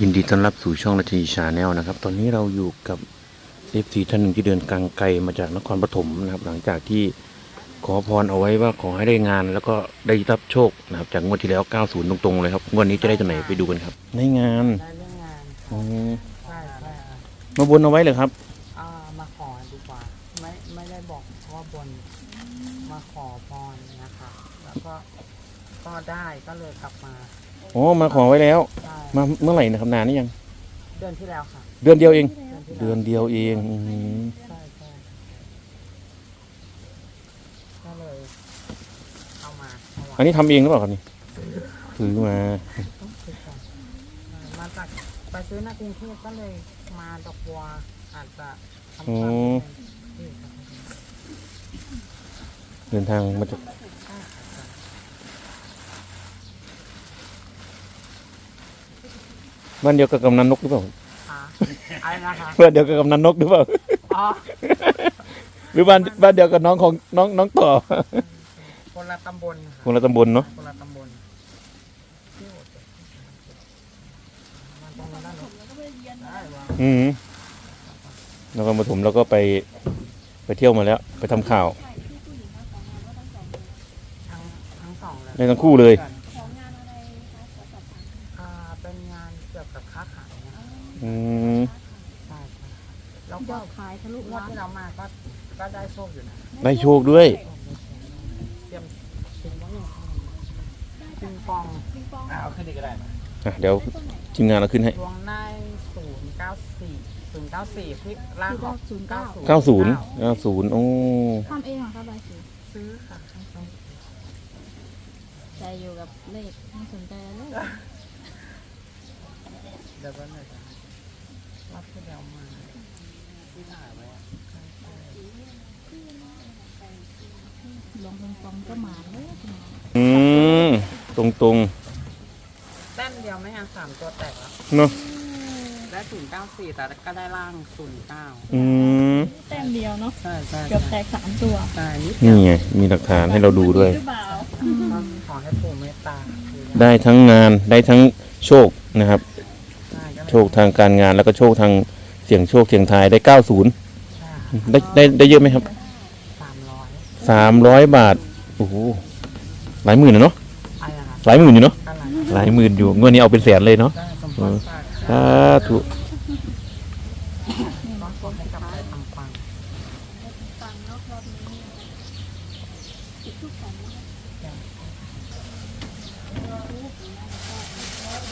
ยินดีต้อนรับสู่ช่องนาทีชาแนลนะครับ ตอนนี้เราอยู่กับเอฟซีท่านหนึ่งที่เดินกลางไกลมาจากนครปฐมนะครับ หลังจากที่ขอพรเอาไว้ว่าขอให้ได้งาน แล้วก็ได้รับโชคนะครับ จากงวดที่แล้ว 90 ตรงๆเลยครับงวดนี้จะได้ตัวไหนไปดูกันครับ ในงานได้เรื่องงานอืมใช่ใช่ค่ะมาบนเอาไว้เลยครับ อ่ามาขอดีกว่า ไม่ไม่ได้บอกว่าบนมาขอพรนะคะ แล้วก็ก็ได้ก็เลยกลับมาอ๋อมาขอไว้แล้วใช่ มาเมื่อไหร่นะครับนานนี่ยัง เดือนที่แล้วค่ะ เดือนเดียวเอง เดือนที่เดืแล้อวนเดียวเองอืมใช่ใช่ก็เลยเอามาถวายอันนี้ทำเองหรือเปล่าครับนี่ถือมา ต้องซื้อก่อนใช่มาจากไปซื้อในกรุงเทพก็เลยมาดอกบัวอาจจะทำความนิดนึงนี่ค่ะเดินทางมาจาก ใช่ค่ะ บ้านเดียวกับกำนันนกหรือเปล่าค่ะอะไรนะคะบ้านเดียวกับกำนันนกหรือเปล่า อ๋อหรือบ้านบ้านเดียวกับน้องของน้องน้องต่อคนละตำบลค่ะคนละตำบลเนาะคนละตำบลที่โอดมันตรงนั้นเนอะได้วะอืมนครปฐมเราก็ไปไปเที่ยวมาแล้ว ไปทำข่าวทั้งทั้งสองเลยได้ทั้งคู่เลยของงานอะไรคะขอสอบถาม อ่า เป็นงานเกี่ยวกับค้าขายนะอืมใช่ใช่แล้วยก็อดขายทะลุงวดล้านที่เรามาก็ก็ได้โชคอยู่นะได้โชคด้วย เตรียมปิงปองปิงปองปิงปองอ่าเอาขึ้นดีก็ได้นะอะเดี๋ยวทีมงานเราขึ้นให้ ดวงได้ศูนย์เก้าสี่ศูนย์เก้าสี่พลิกล่างออกศูนย์เก้า90 90โอ้ทำเองเหรอคะใบสีซื้อค่ะใจอยู่กับเลขไม่สนใจเลข เดี๋ยวก็หน่อยนะรับที่เดียวมาที่ถ่ายไว้อะลงปิงปองก็มาเลยอืมตรงตรงแต้มเดียวไม่ห่างสามตัวแตกแล้วๆเนาะได้ศูนย์เก้าสี่แต่ก็ได้ล่างศูนย์เก้าอืมแต้มเดียวเนาะใช่ใช่เกือบแตกสามตัวใช่นิดนี่ไงมีหลักฐานให้เราดูด้วย หรือเปล่าก็ขอให้ปู่เมตตาคือได้ทั้งงานได้ทั้งโชคนะครับใช่ก็เลย โชคทางการงานแล้วก็โชคทางเสี่ยงโชคเสี่ยงทายได้90ใช่ได้ได้ได้เยอะไหมครับสามร้อย300บาทโอ้โหหลายหมื่นนะเนาะอะไรนะคะหลายหมื่นอยู่เนาะก็หลายหลายหมื่นอยู่งวดนี้เอาเป็นแสนเลยเนาะได้สมพรฝากสาธุก็ขอให้กลับไปทำฟังฟังรอบรอบนี้อีกทุกของนะ อ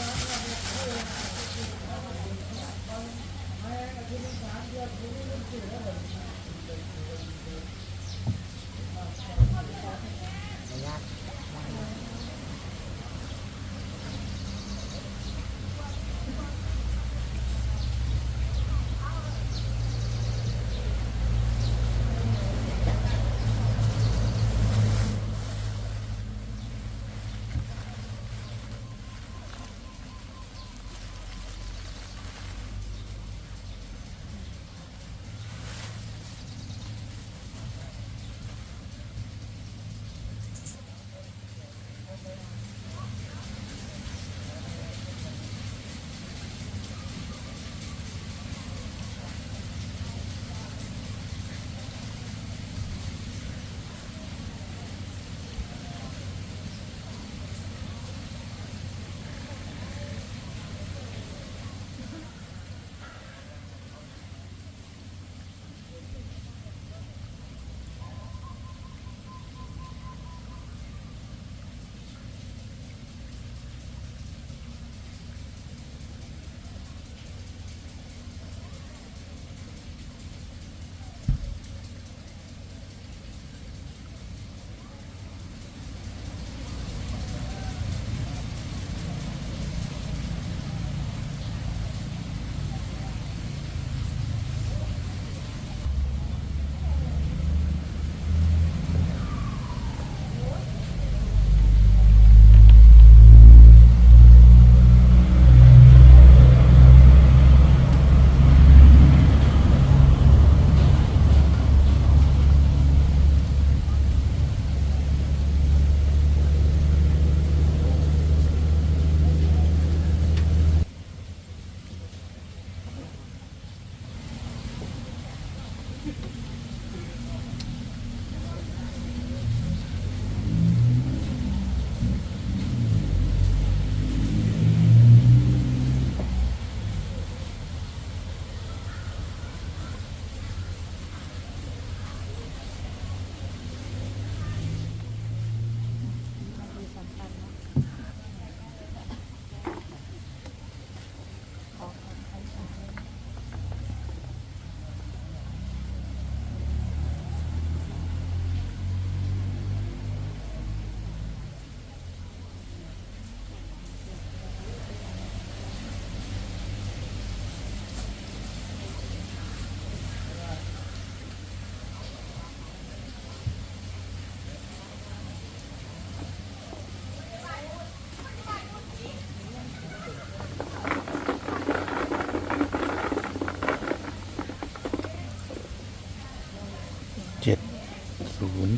นย์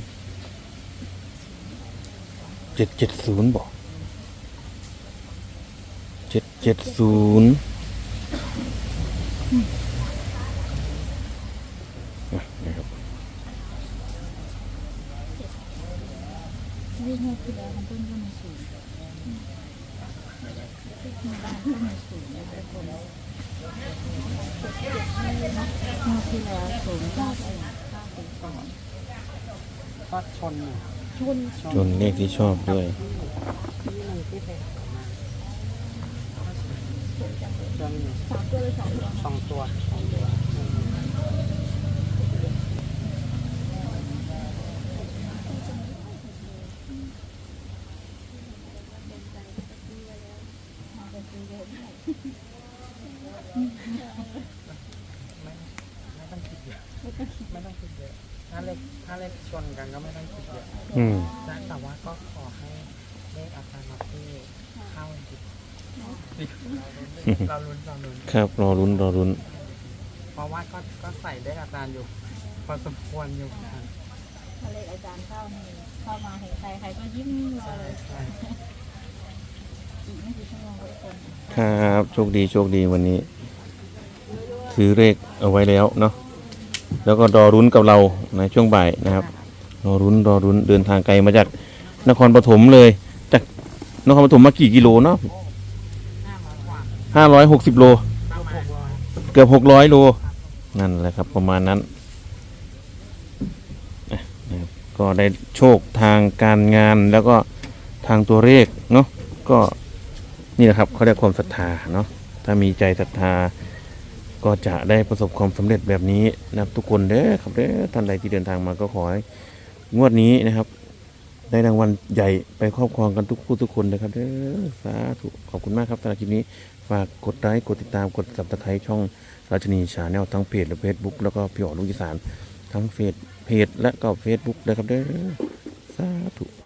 เจ็ดเจ็ดศูนย์บอกเจ็ดเจ็ดศูนย์อะนะครับวิ่งให้คือแล้วมันต้นก็มีศูนย์มีบ้านก็มีศูนย์นะคะคนเมื่อที่แล้วศูนย์เก้าไปเก้าไปสอง ก็ชนอยู่ชนจนเลขที่ชอบด้วย ที่หนึ่งที่ไปหามาชนอยู่สามตัวเลยสองตัวสองตัวสองตัวอืมมาเป็นตัวเยอะไม่ไม่ต้องคิดเยอะไม่ต้องคิดเยอะ ถ้าเลขถ้าเลขชนกันก็ไม่ต้องคิดเยอะอืม นะแต่ว่าก็ขอให้เลขอาจารย์มาที่เข้าจิตเราลุ้นเราลุ้น ครับ รอรุ้นรอรุ้น เพราะว่าก็ก็ใส่เลขอาจารย์อยู่ พอสมควรอยู่ค่ะถ้าเลขอาจารย์เข้านี่เข้ามาเห็นใครใครก็ยิ้มรอเลยใช่อีกไม่กี่ชั่วโมงก็จะคนครับ โชคดี โชคดีวันนี้ ซื้อเลขเอาไว้แล้วเนาะ แล้วก็รอรุ้นกับเราในช่วงบ่ายนะครับ รอรุ้นรอรุ้นเดินทางไกลมาจากนครปฐมเลย จากนครปฐมมากี่กิโลเนาะห้าร้อยกว่าห้าร้อยหกสิบโลประมาณเกือบหกร้อยโล นั่นแหละครับประมาณนั้นอะนะครับก็ได้โชคทางการงานแล้วก็ทางตัวเลขเนาะ ก็นี่แหละครับเขาเรียกความศรัทธาเนาะ ถ้ามีใจศรัทธา ก็จะได้ประสบความสำเร็จแบบนี้นะครับทุกคนเด้อครับเด้อท่านใดที่เดินทางมาก็ขอให้งวดนี้นะครับ ได้รางวัลใหญ่ไปครอบครองกันทุกผู้ทุกคนนะครับเด้อสาธุขอบคุณมากครับสำหรับคลิปนี้ฝากกดไลค์กดติดตามกด subscribe ช่องราชนีชาแนลทั้งเพจและเฟซบุ๊กแล้วก็พี่อ๋อลูกอีสานทั้งเฟซเพจและก็เฟซบุ๊กนะครับเด้อสาธุ